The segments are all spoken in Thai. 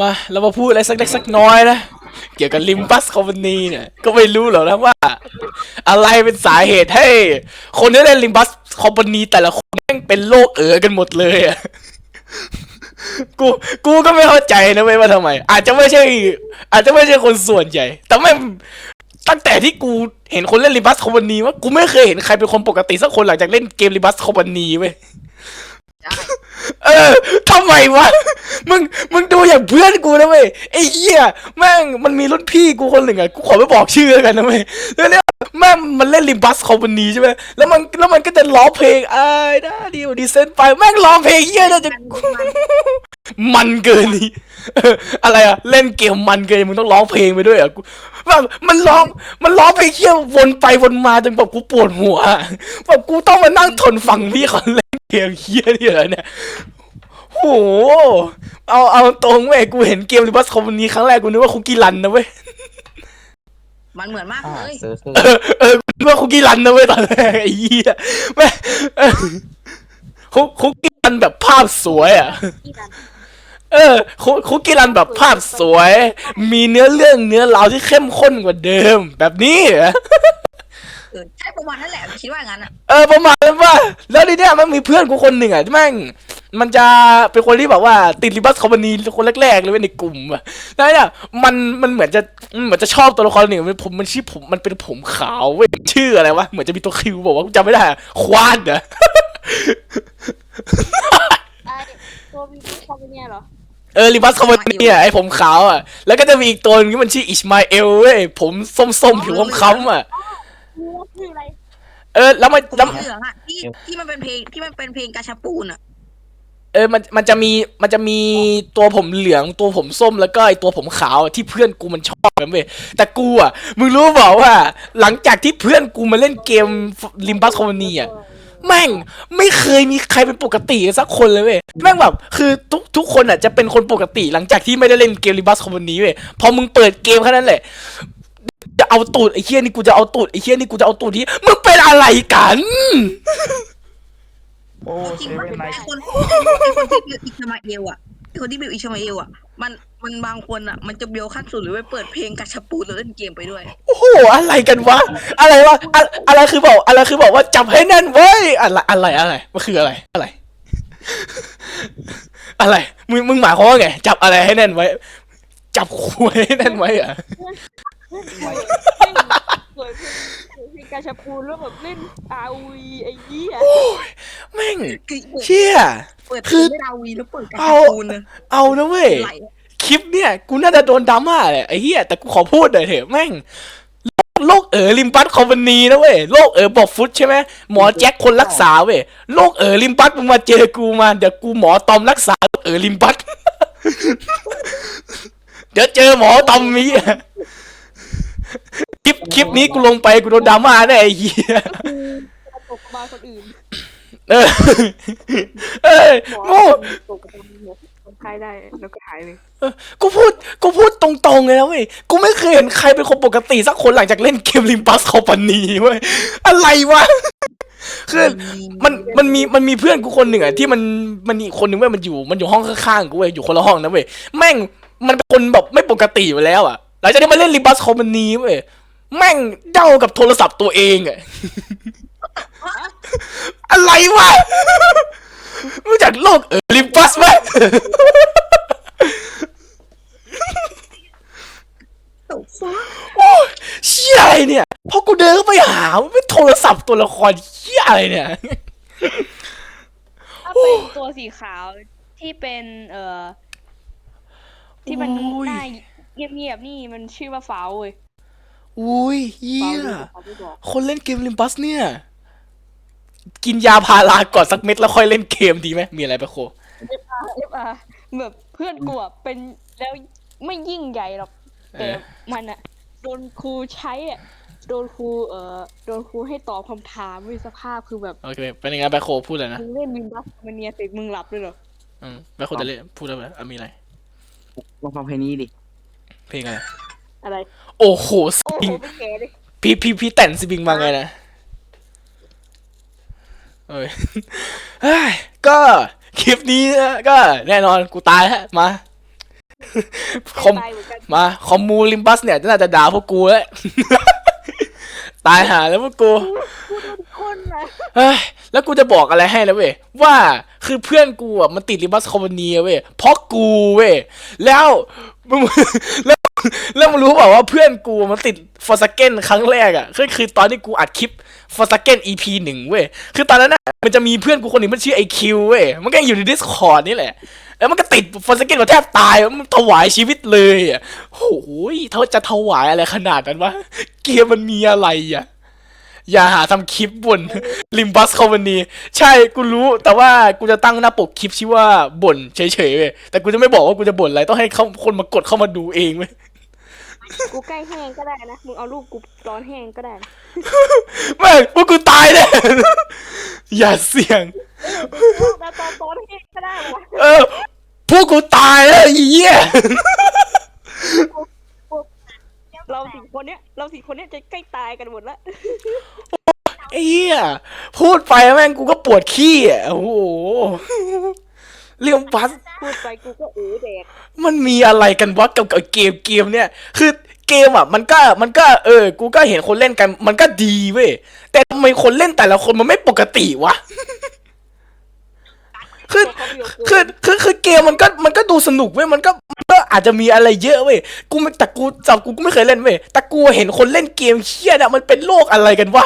มาเรามาพูดอะไรสักเล็กสักน้อยนะ เกี่ยวกับลิมบัสคอมพานีเนี่ย ก็ไม่รู้หรอกนะว่า อะไรเป็นสาเหตุให้ คนที่เล่นลิมบัสคอมพานีแต่ละคนแม่งเป็นโรคเอ๋อกันหมดเลยอะกูกูก็ไม่เข้าใจนะเว้ยว่าทำไม อาจจะไม่ใช่ อาจจะไม่ใช่คนส่วนใหญ่ แต่ไม่ตั้งแต่ที่กูเห็นคนเล่นลิมบัสคอมพานีว่ากูไม่เคยเห็นใครเป็นคนปกติสักคนหลังจากเล่นเกมลิมบัสคอมพานีเว้ย เออทำไมวะ มึง มึงดูอย่างเพื่อนกูนะเว้ย ไอ้เหี้ย แม่ง มันมีรุ่นพี่กูคนหนึ่งอะกูขอไม่บอกชื่อแล้วกันนะเว้ยแล้วเนี่ยแม่งมันเล่นลิมบัสคอมพานีใช่ไหมแล้วมัน แล้วมันก็จะร้องเพลงไอ้ได้ดีดีเซนไป แม่งร้องเพลงเหี้ยน่าจะ มันเกินนี่อะไรอะเล่นเกมมันเกิน มึงต้องร้องเพลงไปด้วยอะกูแบบมันร้อง มันร้องเพลงเหี้ยวนไปวนมาจนแบบกูปวดหัว แบบกูต้องมานั่งทนฟังพี่เขาเล่น เกมเหี้ยนี่เหรอเนี่ยโห เอาเอาตรงเว้ยกูเห็นเกมลิบัสคอมพานีครั้งแรกกูนึกว่าคุกกี้รันนะเว้ย มันเหมือนมากอ่าเลยซื้อซื้อเออเออกูนึกว่าคุกกี้รันนะเว้ยตอนแรกไอ้เหี้ยแม่งเออคุกคุกกี้รันแบบภาพสวยอะ เออคุคุกกี้รันแบบภาพสวย มีเนื้อเรื่องเนื้อราวที่เข้มข้นกว่าเดิม แบบนี้เหรอ เออใช่ประมาณนั้นแหละคิดว่างั้นอะเออประมาณนั้นว่า แล้วทีเนี้ยมันมีเพื่อนกูคนหนึ่งอะที่แม่งมันจะเป็นคนที่แบบว่าติดลิบัสคอมพานีคนแรกๆเลยเว้ยในกลุ่มอะแล้วเนี่ยมันมันเหมือนจะมันเหมือนจะชอบตัวละครหนึ่งมันผมมันชื่อผมมันเป็นผมขาวเว้ยชื่ออะไรวะเหมือนจะมีตัวคิวบอกว่ากูจำไม่ได้อะควานเหรอไอตัววีดีคอมเนี่ยเหรอเออลิบัสคอมพานีอะไอผมขาวอะแล้วก็จะมีอีกตัวหนึงที่มันชื่ออิชมาเอลเว้ยผมส้มๆผิวค้ำๆอะรู้ว่า ชื่ออะไรเออแล้วมันผมแล้วเหลืองอะที่ที่มันเป็นเพลงที่มันเป็นเพลงกาชาปูนอะเออมันมันจะมีมันจะมีตัวผมเหลืองตัวผมส้มแล้วก็ไอตัวผมขาวอะที่เพื่อนกูมันชอบกันเว้ยแต่กูอะมึงรู้เปล่าว่า หลังจากที่เพื่อนกูมาเล่นเกมลิมบัสคอม a นีอะแม่งไม่เคยมีใครเป็นปกติกันสักคนเลยเว้ยแม่งแบบคือทุกทุกคนอะจะเป็นคนปกติหลังจากที่ไม่ได้เล่นเกมลิมบัสคอม a นีเว้ยพอมึงเปิดเกมแค่นั้นแหละ จะเอาตูดไอ้เฮี้ยนี่กูจะเอาตูดไอ้เฮี้ยนี่กูจะเอาตูดที่มึงเป็นอะไรกัน โอ้จริเซงๆเว่นไนไอท์คนไอคนที่บิวอิชมาเอลอะไอคนที่บิวอิชมาเอลอะ มันมันบางคนอะ มันจะเบลขั้นสุดหรือไปเปิดเพลงกาชาปูนแล้วเล่นเกมไปด้วย โอ้โหอะไรกันวะ อะไรวะอะอะไรคือบอกอะไรคือบอกว่าจับให้แน่นเว้ยอะไรอะไรอะไรมันคืออะไรอะไร อะไรมึงมึงหมายความว่าไงจับอะไรให้แน่นไว้ จับคุยให้แน่นไว้เหรอะ สวยเพลงกาชาปูแล้วแบบเล่นอาวีไอ้เหี้ยแม่งเชี่ย เปิดคือ ไม่ดาวีแล้วเปิดกาเอาชาปูนเลยเอานะเว้ย ไหลคลิปเนี่ยกูน่าจะโดนดราม่าแหละไอ้เหี้ยแต่กูขอพูดหน่อยเถอะแม่งโรคเอ๋อลิมปัสคอมพานีนะเว้ยโรคเอ๋อบอกฟุตใช่ไหมหมอแจ็คคนรักษาเว้ยโรคเอ๋อลิมปัสมึงมาเจอกูมาเดี๋ยวกูหมอตอมรักษาโรคเอ๋อลิมปัส เดี๋ยวเจอหมอตอมมี ลิปคลิปนี้กูลงไปกูโดนดราม่าแน่ไอ้เหี้ยตกมาคนอื่นเออเออหมโง่อตกมาคนไข้ได้แล้วก็หายเลยกูพูดกูพูดตรงๆเลยนะเว้ยกูไม่เคยเห็นใครเป็นคนปกติสักคนหลังจากเล่นเกมลิมปัสคอมพานีเว้ยอะไรวะคือมันมันมีมันมีเพื่อนกูคนหนึ่งอะที่มันมันมีคนหนึ่งเว้ยมันอยู่มันอยู่ห้องข้างๆกูเว้ยอยู่คนละห้องนะเว้ยแม่งมันเป็นคนแบบไม่ปกติอยู่แล้วอะหลังจากที่มาเล่นลิมปัสคอมพานีเว้ย แม่งเด้ากับโทรศัพท์ตัวเองอะอะไรวะรู้จักโลกเออลิมปัสไหมตกฟ้าโอ้ยเชี่ยอะไรเนี่ยพอกูเดินเข้าไปหามันเป็นโทรศัพท์ตัวละครเชี่ยอะไรเนี่ยถ้าเป็นตัวสีขาวที่เป็นเอ่อที่มันโอ้ยหน้าเงียบๆนี่มันชื่อว่าฟ้าวเว้ย อุ้ยเยี่ฟ้าวยด้วยเขาไม่บอกคนเล่นเกมลิมปัสเนี่ย กินยาพาราก่อนสักเม็ดแล้วค่อยเล่นเกมดีไหมมีอะไรปะโค เอฟอาร์เอฟอาร์แบบเพื่อนกูอะเป็นแล้วไม่ยิ่งใหญ่หรอกเอแต่อมันอะโดนครูใช้อะโดนครูเอ่อโดนครูให้ตอบคำถามวิสภาพคือแบบโอเคเป็นยังไงปะโคพูดเลยนะมึงเล่นวินดัสมันเนียเสร็จมึงหลับเลยเหรออืมปะโคจะเล่นพูดอะไรอะมีอะไร ลองฟังเพลงนี้ดิเพลงอะไรอะไร โอ้โห สโอ้บิโหงไม่แก่เลยพี่พี่พี่แต่นสบิงมาไงนะเอ้ยเฮ้ยก็คลิปนี้นะก็แน่นอนกูตายฮะมา คอม ตายเหมือนกันมาคอมมูลิมบัสเนี่ยน่าจะด่าพวกกูแล้ว ตายหาแล้วพวกกูพูดทุกคนนะเฮ้ยแล้วกูจะบอกอะไรให้นะเว้ยว่าคือเพื่อนกูอะมันติดลิมบัสคอมพานีเว้ยเพราะกูเว้ยแล้วมึง แล้ว แล้วมึงรู้เปล่าว่าเพื่อนกูมันติดฟอร์สเกนครั้งแรกอะคือคือตอนที่กูอัดคลิปฟอร์สเกน EP หนึ่งเว้ย คือตอนนั้นน่ะมันจะมีเพื่อนกูคนหนึ่งมันชื่อไอคิวเว้ย มันก็อยู่ใน Discord นี่แหละ แล้วมันก็ติดฟอร์สเกนมาแทบตาย มันถวายชีวิตเลยอะโอ้ยเขาจะถวายอะไรขนาดนั้นวะ เกมมันมีอะไรอะ อย่าหาทำคลิปบ่นลิมบัสคอมพานีใช่ กูรู้ แต่ว่ากูจะตั้งหน้าปกคลิปชื่อว่าบ่นเฉยๆเว้ย แต่กูจะไม่บอกว่ากูจะบ่นอะไร ต้องให้เขาคนมากดเข้ามาดูเองเว้ย กูใกล้แห้งก็ได้นะ มึงเอารูปกูร้อนแห้งก็ได้นะแม่งพวกกูตายแน่ อย่าเสี่ยง แล้วตอนตอนแห้งก็ได้วะเออ พวกกูตายแล้วไอ้เหี้ย เราสี่คนเนี้ย เราสี่คนเนี้ยจะใกล้ตายกันหมดแล้วไอ้เหี้ย พูดไปแม่งกูก็ปวดขี้อะ โอ้โห เรื่องบัส พูดไปกูก็เออแดกมันมีอะไรกันวะกับกับเกมเกมเนี่ย คือเกมอะมันก็มันก็เออ กูก็เห็นคนเล่นกัน มันก็ดีเว้ย แต่ทำไมคนเล่นแต่ละคนมันไม่ปกติวะ คือคือคือคือเกมมันก็มันก็ดูสนุกเว้ย มันก็มันก็อาจจะมีอะไรเยอะเว้ย กูไม่แต่กูจับกูก็ไม่เคยเล่นเว้ย แต่กูเห็นคนเล่นเกมเชี่ยเนี่ยมันเป็นโลกอะไรกันวะ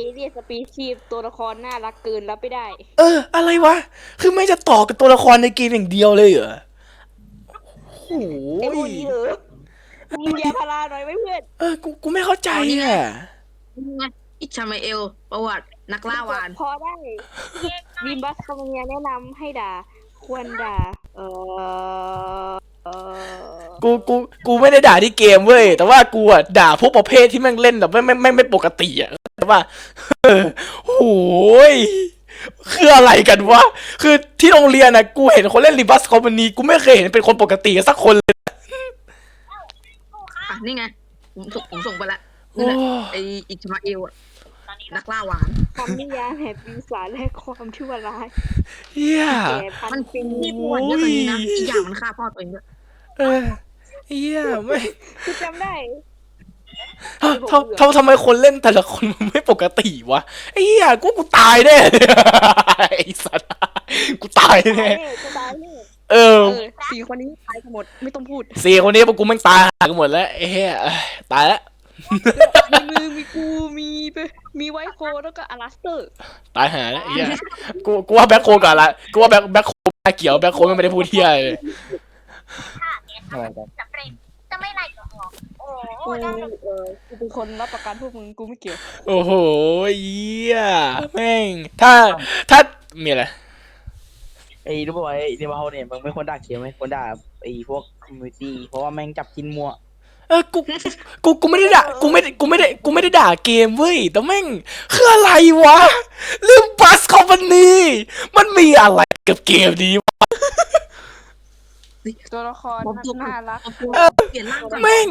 เอเลียนสปีชีพตัวละครน่ารักเกินรับไม่ได้ เออ อะไรวะ คือไม่จะต่อกับตัวละครในเกมอย่างเดียวเลยเหรอโอ้ไอ้พวกยนี้เออมึงอย่าพาราหน่อยไหมเพื่อน เออ กู กูไม่เข้าใจอะนี่ไงอิชมาเอล ประวัตินักล่าวาน พอได้วิมบัสคอมเนียแนะนำให้ด่า ควรด่าเออเออกูกูกูไม่ได้ด่าที่เกมเว้ยแต่ว่ากูอะด่าพวกประเภทที่แม่งเล่นแบบไม่ไม่ไม่ไม่ปกติอะ แต่ว่าเออโหยคืออะไรกันวะ คือที่โรงเรียนน่ะกูเห็นคนเล่นรีบัสคอมพานีกูไม่เคยเห็นเป็นคนปกติสักคนเลย อะนี่ไงผมส่งผมส่งไปละโอ้นั่นแหละไออิชมาเอลอะนักล่าวาน คำนิยามแห่งปีศาจและความชั่วร้ายเฮีย แก่พัมันนปีมีประวัติเยอะกว่านี้นะอีกอย่างมันฆ่าพ่อตัวเองด้วยเออเฮียไม่ คือจำได้ ทำทำทำทำไมคนเล่นแต่ละคนมันไม่ปกติวะไอ้เหี้ยกูกูตายแน่ไอ้สัสกูตายตายแน่แน่จะตายแน่เออเออสี่คนนี้ตายกันหมดไม่ต้องพูดสี่คนนี้พวกกูแม่งตายหากันหมดแล้วไอ้เหี้ยเอ้ยตายแล้วมีมือมีกูมีเปมีไวท์โคแล้วก็อลาสเตอร์ตายหาแล้วไอ้เหี้ยกูกูว่าแบ็คโคก่อนละกูว่าแบ็คแบ็คโคไม่เกี่ยวแบ็คโคไม่ได้พูดเหี้ยเลยอะไรกันสำเร็จจะไม่ไล่ก็ออก โอ้โหกูได้เออกูเป็นคนรับประกันพวกมึงกูไม่เกี่ยวโอ้โหเหี้ยแม่ง ถ้าถ้ามีอะไร ไอ้รู้ป่าวไอ้เดมาโฮเนี่ยมึงไม่ควรด่าเขียวไหมควรด่าไอ้พวกคอมมูนิตี้เพราะว่าแม่งจับกินมัวเออกูกูกูไม่ได้ด่ากูไม่ได้กูไม่ได้กูไม่ได้ด่าเกมเว้ยแต่แม่งคืออะไรวะลืมบัสคอมพานีมันมีอะไรกับเกมนี้วะ ตัวละครน่ารักเปลี่ยนร่างก่อนแม่ง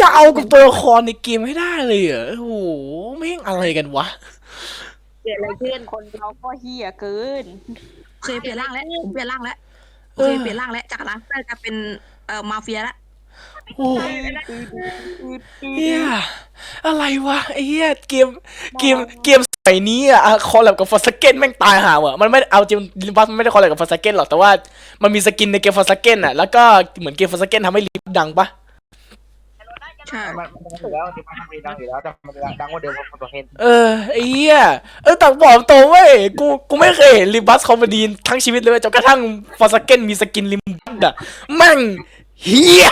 จะเอากับตัวละครในเกมให้ได้เลยเหรอโอ้โหแม่งอะไรกันวะ เปลี่ยนอะไรขึ้นคนเราก็เฮียเกิน โอเคเปลี่ยนร่างแล้วผมเปลี่ยนร่างแล้วโอเคเปลี่ยนร่างแล้วจากร้านแรกจะเป็นเอ่อมาเฟียแล้วโอ้เฮียอะไรวะไอ้เฮียเกมเกมเกม สมัยนี้อะคอลแลบกับฟอร์สเกนแม่งตายห่าว่ะมันไม่เอาจริงลิมบัสมันไม่ได้คอลแลบกับฟอร์สเกนหรอกแต่ว่ามันมีสกินในเกมฟอร์สเกนอะแล้วก็เหมือนเกมฟอร์สเกนทำให้ลิมดังปะใช่มันมันดังอยู่แล้วที่มันทำเองดังอยู่แล้วแต่มันดังกว่าเดิมเพราะตัวเห็นเออไอ้เหี้ยเออแต่บอกตรงเว้ยกูกูไม่เคยเห็นลิมบัสคอมพานีทั้งชีวิตเลยเว้ยจนกระทั่งฟอร์สเกนมีสกินลิมบัสอะแม่งเฮีย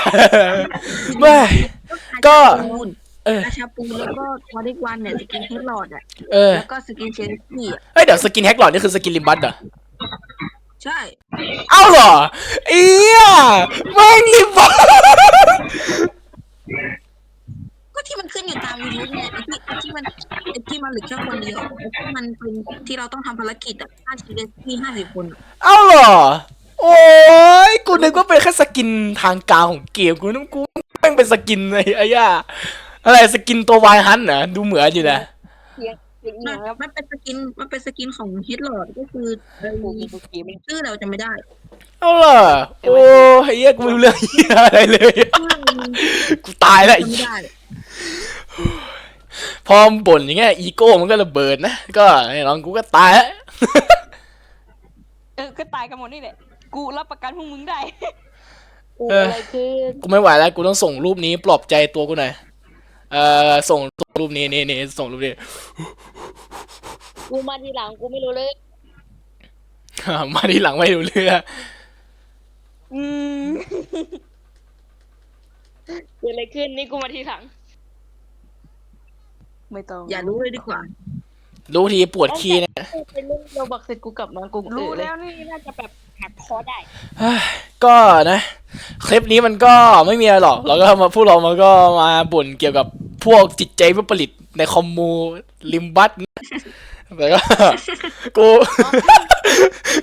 แม่งก็ปูน เออราชาปูนแล้วก็ทอริกวันเนี่ยสกินเฮดลอดอะเออ แล้วก็สกินเชนซี่อะเอ้ยเดี๋ยวสกินแฮกหลอดนี่คือสกินลิมบัสเหรอ ใช่เอ้าเหรอไอ้เหี้ยแม่งลิมบัสก็ที่มันขึ้นอยู่ตามยูทูบเนี่ยไอ้ที่ไอ้ที่มันไอ้ที่มันเหลือแค่คนเดียวไอ้ที่มันเป็นที่เราต้องทำภารกิจอะห้าชีวิตที่ห้าสิบคนอะเอ้าเหรอ โอ้ยกูนึกว่าเป็นแค่สกินทางการของเกมกูนึกกูแม่งเป็นสกินไอ้ไอ้ย่า อะไรสกินตัววายฮันนะดูเหมือนอยู่นะอย่างมันแล้วมันเป็นสกินมันเป็นสกินของฮิตลอดก็คือเอ่อกูมีกูเกมไม่ชื่อเราจะไม่ได้เอาล่ะโอ้ไอ้เหี้ยกูไม่รู้เรื่องเหี้ยอะไรเลย ชื่อมันกูตายแล้วไอ้จำไม่เหี้ยได้พอมนบ่นอย่างเงี้ยอีโก้มันก็ระเบิดนะก็ไอ้น้องกูก็ตายแล้ว เออก็ตายกันหมดนี่แหละ กูรับประกันพวกมึงได้เออ อะไรคือกูไม่ไหวแล้วกูต้องส่งรูปนี้ปลอบใจตัวกูหน่อย เอ่อส่งรูปนี้นี่นี่ส่งรูปนี้ กูมาทีหลังกูไม่รู้เลย มาทีหลังไม่ดูเรื่องอืมเกิดอะไรขึ้นนี่กูมาทีหลัง ไม่ต้องอย่ารู้เลยดีกว่า รู้ทีปวดขี้เนี่ยไปเล่นโรบักเสร็จกูกลับมากูรู้แล้วนี่น่าจะแบบหักคอได้ เฮ้ย ก็นะ คลิปนี้มันก็ไม่มีอะไรหรอก เราก็มาพวกเรามันก็มาบ่นเกี่ยวกับพวกจิตใจวิปริตในคอมมูลิมบัสนะแต่ก็กู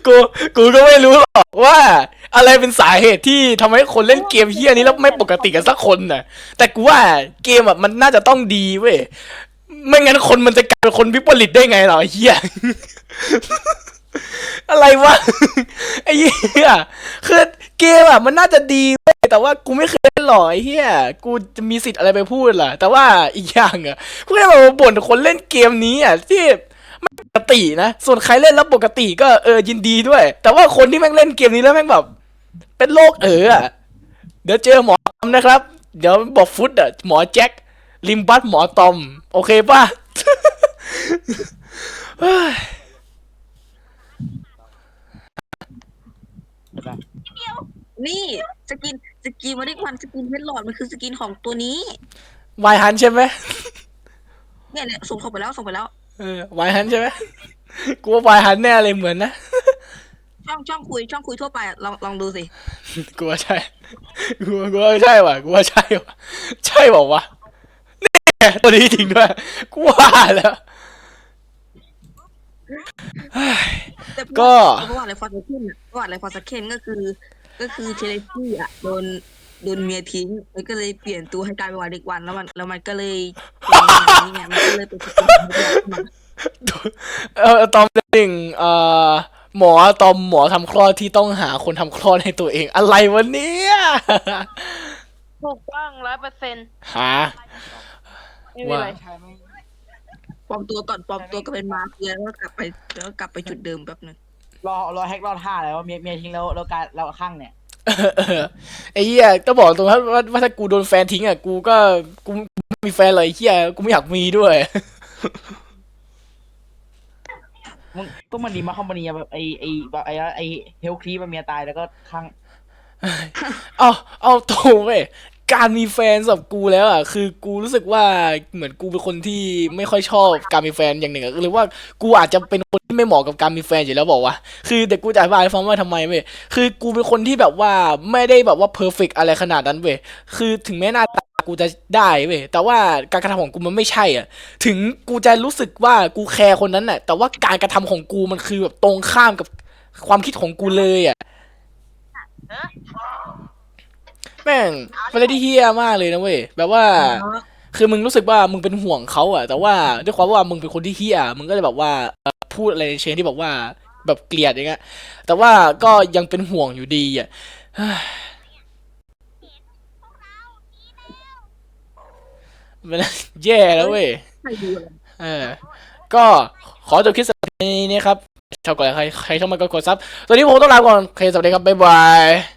กูกูก็ไม่รู้หรอกว่าอะไรเป็นสาเหตุที่ทำให้คนเล่นเกมเฮี้ยนี้แล้วไม่ปกติกันสักคนน่ะ แต่กูว่าเกมอะมันน่าจะต้องดีเว้ยไม่งั้นคนมันจะกลายเป็นคนวิปริตได้ไงหรอเฮีย อะไรวะไอ้เหี้ยคือเกมอะมันน่าจะดีเว้ยแต่ว่ากูไม่เคยเล่นหรอไอ้เหี้ยกูจะมีสิทธิ์อะไรไปพูดล่ะ แต่ว่าอีกอย่างอะกูแค่มาบ่นคนเล่นเกมนี้อะที่ไม่ปกตินะส่วนใครเล่นแล้วปกติก็เออยินดีด้วย แต่ว่าคนที่แม่งเล่นเกมนี้แล้วแม่งแบบ เป็นโรคเอออะเดี๋ยวเจอหมอตอมนะครับ เดี๋ยวบอกฟุตอะหมอแจ็คลิมบัสหมอตอม โอเคป่ะ เฮ้ยนี่สกินสกินมาได้วันสกินเพชรหลอดมันคือสกินของตัวนี้วายฮันใช่ไหมเนี่ยเนี่ยส่งส่งไปแล้วส่งไปแล้ว เออวายฮันใช่ไหมกูว่าวายฮันแน่เลยเหมือนนะช่องช่องคุย ช่องคุยทั่วไปอะลองลองดูสิกูว่าใช่กูว่ากูว่าใช่ว่ะกูว่าใช่ว่ะใช่บอกว่าวะนี่ตัวนี้จริงด้วยกูว่าแล้ว แต่ก็ประวัติอะไรฟอร์สเคนอะประวัติอะไรฟอร์สเคนก็คือ ก็คือเทเลซี่อะโดนโดนเมียทิ้งมันก็เลยเปลี่ยนตัวให้กลายเป็นวันเด็กวันแล้วมันแล้วมันก็เลยเป็นอย่างนี้ไงมันก็เลยเป็นสกินของตัวมันเออตอมหนึ่งเอ่อหมอตอมหมอทำคลอดที่ต้องหาคนทำคลอดให้ตัวเองอะไรวะเนี่ย ถูกต้องร้อยเปอร์เซ็นต์หา ไม่เป็นไร ปลอมตัวก่อนปลอมตัวก็เป็นมาเฟียแล้วก็กลับไปแล้วก็กลับไปจุดเดิมแป๊บนึงรอรอแฮกรอดท่าแล้วว่าเมียเมียทิ้งแล้วแล้วการเราข้างเนี่ยเออไอ้เหี้ยก็บอกตรงว่าว่าว่าถ้ากูโดนแฟนทิ้งอะกูก็กูไม่มีแฟนเลยไอ้เหี้ยกูไม่อยากมีด้วย มึงก็มันดีมาคอมพานีอะแบบไอไอแบบไอไอเฮลครีมันเมียตายแล้วก็ข้าง เอาเอาตรงเว้ย การมีแฟนสำหรับกูแล้วอะคือกูรู้สึกว่าเหมือนกูเป็นคนที่ไม่ค่อยชอบการมีแฟนอย่างหนึ่งอะหรือว่ากูอาจจะเป็นคนที่ไม่เหมาะกับการมีแฟนอยู่แล้วบอกว่าคือเดี๋ยวกูจะอธิบายให้ฟังว่าทำไมเว้ยคือกูเป็นคนที่แบบว่าไม่ได้แบบว่าเพอร์เฟกอะไรขนาดนั้นเว้ยคือถึงแม้หน้าตากูจะได้เว้ยแต่ว่าการกระทำของกูมันไม่ใช่อะ ถึงกูจะรู้สึกว่ากูแคร์คนนั้นน่ะ แต่ว่าการกระทำของกูมันคือแบบตรงข้ามกับความคิดของกูเลยอะ แม่งเป็นอะไรที่เฮี้ยมากเลยนะเว้ยแบบว่า คือมึงรู้สึกว่ามึงเป็นห่วงเขาอะแต่ว่าด้วยความว่ามึงเป็นคนที่เฮี้ยมึงก็เลยแบบว่าเอ่อพูดอะไรในเชนที่แบบว่าแบบเกลียดอย่างเงี้ยแต่ว่าก็ยังเป็นห่วงอยู่ดีอะเฮ้ยมันแย่แล้วเว้ย ใครดูอะไรเออ ก็ขอจบคลิปสัปดาห์นี้นะครับชอบกดไลค์ใครใครชอบมากดกดซับ ตอนนี้ผมต้องลาก่อนโอเคสวัสดีครับ บ๊ายบาย